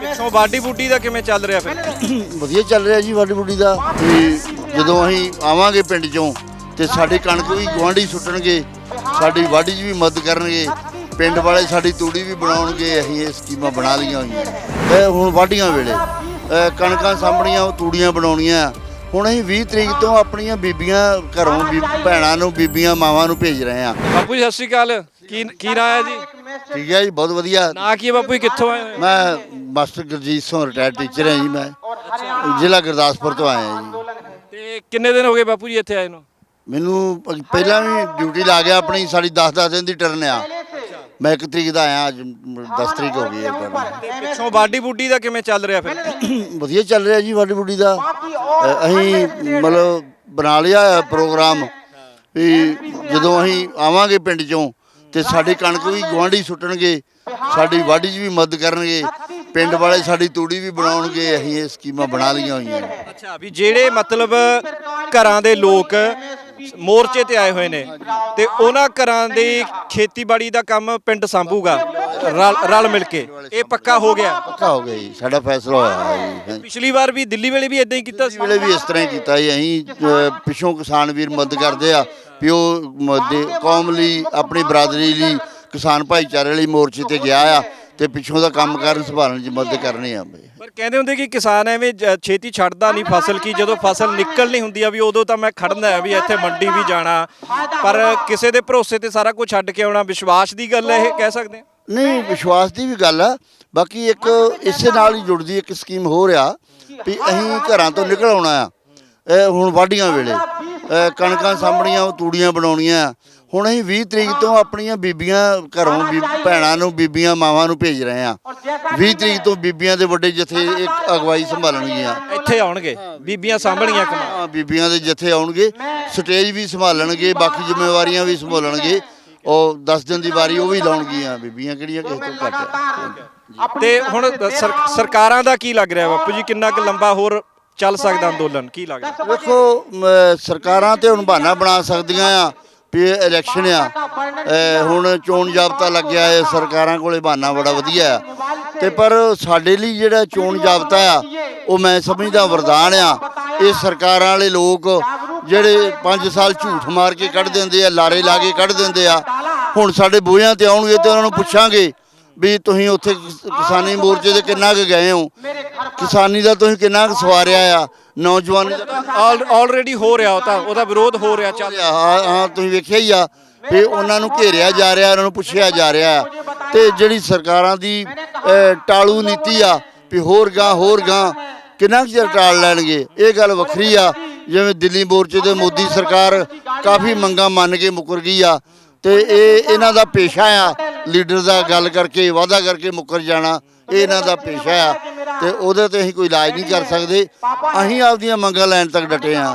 ਪਿੱਛੋਂ ਬਾਡੀ ਬੂਡੀ ਦਾ ਕਿਵੇਂ ਚੱਲ ਰਿਹਾ ਫਿਰ? ਵਧੀਆ ਚੱਲ ਰਿਹਾ ਜੀ ਵਾਡੀ ਬੁੱਡੀ ਦਾ। ਤੇ ਜਦੋਂ ਅਸੀਂ ਆਵਾਂਗੇ ਪਿੰਡ ਚੋਂ ਤੇ ਸਾਡੀ ਕਣਕ ਵੀ ਗੁਆਂਢੀ ਸੁੱਟਣਗੇ ਸਾਡੀ ਵਾਢੀ 'ਚ ਵੀ ਮਦਦ ਕਰਨਗੇ ਪਿੰਡ ਵਾਲੇ ਸਾਡੀ ਤੂੜੀ ਵੀ ਬਣਾਉਣਗੇ ਅਸੀਂ ਇਹ ਸਕੀਮਾਂ ਬਣਾ ਲਈਆਂ ਹੋਈਆਂ। ਇਹ ਹੁਣ ਵਾਢੀਆਂ ਵੇਲੇ ਇਹ ਕਣਕਾਂ ਸਾਂਭਣੀਆਂ ਉਹ ਤੂੜੀਆਂ ਬਣਾਉਣੀਆਂ। ਹੁਣ ਅਸੀਂ 20 ਤਰੀਕ ਤੋਂ ਆਪਣੀਆਂ ਬੀਬੀਆਂ ਘਰੋਂ ਵੀ ਭੈਣਾਂ ਨੂੰ ਬੀਬੀਆਂ ਮਾਵਾਂ ਨੂੰ ਭੇਜ ਰਹੇ ਹਾਂ। ਬਾਪੂ ਜੀ ਸਤਿ ਸ਼੍ਰੀ ਅਕਾਲ। ਕੀ ਕੀ ਹੈ ਜੀ? ਠੀਕ ਹੈ ਜੀ ਬਹੁਤ ਵਧੀਆ। ਨਾਂ ਕੀ ਹੈ ਬਾਪੂ ਜੀ ਕਿੱਥੋਂ ਆਏ ਹੋਏ? ਹੋ? ਮੈਂ master Gurjeet Singh retired teacher ਹਾਂ ਜੀ ਮੈਂ। ਜ਼ਿਲ੍ਹਾ ਗੁਰਦਾਸਪੁਰ ਤੋਂ ਆਇਆ ਜੀ। ਤੇ ਕਿੰਨੇ ਦਿਨ ਹੋ ਗਏ ਬਾਪੂ ਜੀ ਇੱਥੇ ਆਏ ਨੂੰ? ਮੈਨੂੰ ਪ- ਪਹਿਲਾਂ ਵੀ ਡਿਊਟੀ ਲਾ ਗਿਆ ਆਪਣੀ ਸਾਡੀ 10-10 ਦਿਨ ਦੀ ਟਰਨ ਆ। ਮੈਂ 1 ਤਰੀਕ ਦਾ ਆਇਆ ਅੱਜ 10 ਤਰੀਕ ਹੋ ਗਈ ਹੈ ਟਰਨ ਪਿੱਛੋਂ ਬਾਡੀ ਬੂਡੀ ਦਾ ਕਿਵੇਂ ਚੱਲ ਰਿਹਾ ਫਿਰ? ਵਧੀਆ ਚੱਲ ਰਿਹਾ ਜੀ ਵਾਡੀ ਬੁੱਡੀ ਦਾ। ਅ, ਅਸੀਂ ਮਤਲਬ ਬਣਾ ਲਿਆ ਹੈ ਪ੍ਰੋਗਰਾਮ ਵੀ ਜਦੋਂ ਅਸੀਂ ਆਵਾਂਗੇ ਪਿੰਡ ਚੋਂ ਤੇ ਸਾਡੀ ਕਣਕ ਵੀ ਗੁਆਂਢੀ ਸੁੱਟਣਗੇ ਸਾਡੀ ਵਾਢੀ 'ਚ ਵੀ ਮਦਦ ਕਰਨਗੇ ਪਿੰਡ ਵਾਲੇ ਸਾਡੀ ਤੂੜੀ ਵੀ ਬਣਾਉਣਗੇ ਅਸੀਂ ਇਹ ਸਕੀਮਾਂ ਬਣਾ ਲਈਆਂ ਹੋਈਆਂ। ਨੇ ਅੱਛਾ ਵੀ ਜਿਹੜੇ ਮਤਲਬ ਘਰਾਂ ਦੇ ਲੋਕ ਮੋਰਚੇ ਤੇ ਆਏ ਹੋਏ ਨੇ ਤੇ ਉਹਨਾਂ ਘਰਾਂ ਦੀ ਖੇਤੀਬਾੜੀ ਦਾ ਕੰਮ ਪਿੰਡ ਸੰਭੂਗਾ ਰਲ ਮਿਲ ਕੇ। ਇਹ ਪੱਕਾ ਹੋ ਗਿਆ? ਪੱਕਾ ਹੋ ਗਿਆ ਜੀ ਸਾਡਾ ਫੈਸਲਾ ਹੋਇਆ ਹੈ ਜੀ। ਪਿਛਲੀ ਵਾਰ ਵੀ ਦਿੱਲੀ ਵੇਲੇ ਵੀ ਇਦਾਂ ਹੀ ਕੀਤਾ ਸੀ? ਵੇਲੇ ਵੀ ਇਸ ਤਰ੍ਹਾਂ ਹੀ ਕੀਤਾ ਜੀ ਅਸੀਂ ਅ, ਪਿੱਛੋਂ ਕਿਸਾਨ ਵੀਰ ਮਦਦ ਕਰਦੇ ਆ ਵੀ ਉਹ ਮ- ਦੇ- ਕੌਮ ਲਈ ਆਪਣੀ ਬਰਾਦਰੀ ਲਈ ਕਿਸਾਨ ਭਾਈਚਾਰੇ ਲਈ ਮੋਰਚੇ ਤੇ ਗਿਆ ਆ ਤੇ ਪਿੱਛੋਂ ਦਾ ਕੰਮ ਕਰਨ ਸੰਭਾਲਣ 'ਚ ਮਦਦ ਕਰਨੀ ਆ ਬਈ। ਪਰ ਕਹਿੰਦੇ ਹੁੰਦੇ ਕਿ ਕਿਸਾਨ ਐਵੇਂ ਜ- ਛੇਤੀ ਛੱਡਦਾ ਨਹੀਂ ਫਸਲ ਕੀ ਜਦੋਂ ਫਸਲ ਨਿਕਲਣੀ ਹੁੰਦੀ ਆ ਵੀ ਉਦੋਂ ਤਾਂ ਮੈਂ ਖੜਨਾ ਹੈ ਵੀ ਇੱਥੇ ਮੰਡੀ ਵੀ ਜਾਣਾ। ਪਰ ਕਿਸੇ ਦੇ ਭਰੋਸੇ ਤੇ ਸਾਰਾ ਕੁਝ ਛੱਡ ਕੇ ਆਉਣਾ ਵਿਸ਼ਵਾਸ ਦੀ ਗੱਲ ਹੈ ਇਹ ਕਹਿ ਸਕਦੇ ਹਾਂ? ਨਹੀਂ ਵਿਸ਼ਵਾਸ ਦੀ ਵੀ ਗੱਲ ਆ। ਬਾਕੀ ਇੱਕ ਇਸੇ ਨਾਲ ਹੀ ਜੁੜਦੀ ਇੱਕ ਸਕੀਮ ਹੋ ਰਿਹਾ ਵੀ ਅਸੀਂ ਘਰਾਂ ਤੋਂ ਨਿਕਲ ਆਉਣਾ ਆ। ਇਹ ਹੁਣ ਵਾਢੀਆਂ ਵੇਲੇ। ਕਣਕਾਂ ਸਾਂਭਣੀਆਂ ਉਹ ਤੂੜੀਆਂ ਬਣਾਉਣੀਆਂ। ਹੁਣ ਅਸੀਂ 20 ਤਰੀਕ ਤੋਂ ਆਪਣੀਆਂ ਬੀਬੀਆਂ ਘਰੋਂ ਵੀ ਭੈਣਾਂ ਨੂੰ ਬੀਬੀਆਂ ਮਾਵਾਂ ਨੂੰ ਭੇਜ ਰਹੇ ਹਾਂ। 20 ਤਰੀਕ ਤੋਂ ਬੀਬੀਆਂ ਦੇ ਵੱਡੇ ਜਥੇ ਇੱਕ ਅਗਵਾਈ ਸੰਭਾਲਣਗੀਆਂ। ਇੱਥੇ ਆਉਣਗੇ। ਬੀਬੀਆਂ ਸਾਂਭਣੀਆਂ ਕਮਾ ਬੀਬੀਆਂ ਦੇ ਜਥੇ ਆਉਣਗੇ। ਸਟੇਜ ਵੀ ਸੰਭਾਲਣਗੇ ਬਾਕੀ ਜ਼ਿੰਮੇਵਾਰੀਆਂ ਵੀ ਸੰਭਾਲਣਗੇ। ਉਹ 10 ਦਿਨ ਦੀ ਵਾਰੀ ਉਹ ਵੀ ਲਾਉਣਗੀਆਂ। ਬੀਬੀਆਂ ਕਿਹੜੀਆਂ ਕਿਸੇ ਤੋਂ ਘੱਟ ਆ। ਤੇ ਹੁਣ ਸਰ- ਸਰਕਾਰਾਂ ਦਾ ਕੀ ਲੱਗ ਰਿਹਾ ਬਾਪੂ ਜੀ? ਕਿੰਨਾ ਕੁ ਲੰਬਾ ਹੋਰ ਚੱਲ ਸਕਦਾ ਅੰਦੋਲਨ ਕੀ ਲੱਗਦਾ? ਵੇਖੋ ਮ, ਸਰਕਾਰਾਂ ਤੇ ਹੁਣ ਬਹਾਨਾ ਬਣਾ ਸਕਦੀਆਂ ਆ ਵੀ ਇਹ ਇਲੈਕਸ਼ਨ ਆ। ਹੁਣ ਚੋਣ ਜਾਬਤਾ ਲੱਗਿਆ ਹੈ ਸਰਕਾਰਾਂ ਕੋਲੇ ਬਹਾਨਾ ਬੜਾ ਵਧੀਆ ਆ। ਤੇ ਪਰ ਸਾਡੇ ਲਈ ਜਿਹੜਾ ਚੋਣ ਜਾਬਤਾ ਆ ਉਹ ਮੈਂ ਸਮਝਦਾ ਵਰਦਾਨ ਆ। ਇਹ ਸਰਕਾਰਾਂ ਵਾਲੇ ਲੋਕ ਜਿਹੜੇ 5 ਸਾਲ ਝੂਠ ਮਾਰ ਕੇ ਕੱਢ ਦਿੰਦੇ ਆ ਲਾਰੇ ਲਾ ਕੇ ਕੱਢ ਦਿੰਦੇ ਆ। ਹੁਣ ਸਾਡੇ ਬੂਹਿਆਂ ਤੇ ਆਉਣਗੇ ਤੇ ਉਹਨਾਂ ਨੂੰ ਪੁੱਛਾਂਗੇ ਵੀ ਤੁਸੀਂ ਉੱਥੇ ਕਿਸ- ਕਿਸਾਨੀ ਮੋਰਚੇ ਤੇ ਕਿੰਨਾ ਕੁ ਗਏ ਹੋ? ਕਿਸਾਨੀ ਦਾ ਤੁਸੀਂ ਕਿੰਨਾ ਕੁ ਸਵਾਰਿਆ ਆ? ਨੌਜਵਾਨੀ ਦਾ ਆਲਰੇਡੀ ਹੋ ਰਿਹਾ ਉਹ ਤਾਂ ਉਹਦਾ ਵਿਰੋਧ ਹੋ ਰਿਹਾ ਚੱਲ। ਹਾਂ ਹਾਂ ਤੁਸੀਂ ਵੇਖਿਆ ਹੀ ਆ ਵੀ ਉਹਨਾਂ ਨੂੰ ਘੇਰਿਆ ਜਾ ਰਿਹਾ ਉਹਨਾਂ ਨੂੰ ਪੁੱਛਿਆ ਜਾ ਰਿਹਾ ਆ। ਤੇ ਜਿਹੜੀ ਸਰਕਾਰਾਂ ਦੀ ਅਹ, ਟਾਲੂ ਨੀਤੀ ਆ ਵੀ ਹੋਰ ਗਾਂ ਹੋਰ ਗਾਂ ਕਿੰਨਾ ਕੁ ਚਿਰ ਟਾਲ ਲੈਣਗੇ? ਇਹ ਗੱਲ ਵੱਖਰੀ ਆ। ਜਿਵੇਂ ਦਿੱਲੀ ਮੋਰਚੇ ਤੇ ਮੋਦੀ ਸਰਕਾਰ ਕਾਫੀ ਮੰਗਾਂ ਮੰਨ ਕੇ ਮੁਕਰ ਗਈ ਆ। ਤੇ ਇਹ ਇਹਨਾਂ ਦਾ ਪੇਸ਼ਾ ਆ। ਲੀਡਰ ਦਾ ਗੱਲ ਕਰਕੇ ਵਾਅਦਾ ਕਰਕੇ ਮੁਕਰ ਜਾਣਾ ਇਹ ਇਹਨਾਂ ਦਾ ਪੇਸ਼ਾ ਆ। ਤੇ ਉਹਦੇ ਤੇ ਅਸੀਂ ਕੋਈ ਇਲਾਜ ਨਹੀਂ ਕਰ ਸਕਦੇ। ਅਸੀਂ ਆਪਦੀਆਂ ਮੰਗਾਂ ਲੈਣ ਤੱਕ ਡਟੇ ਆ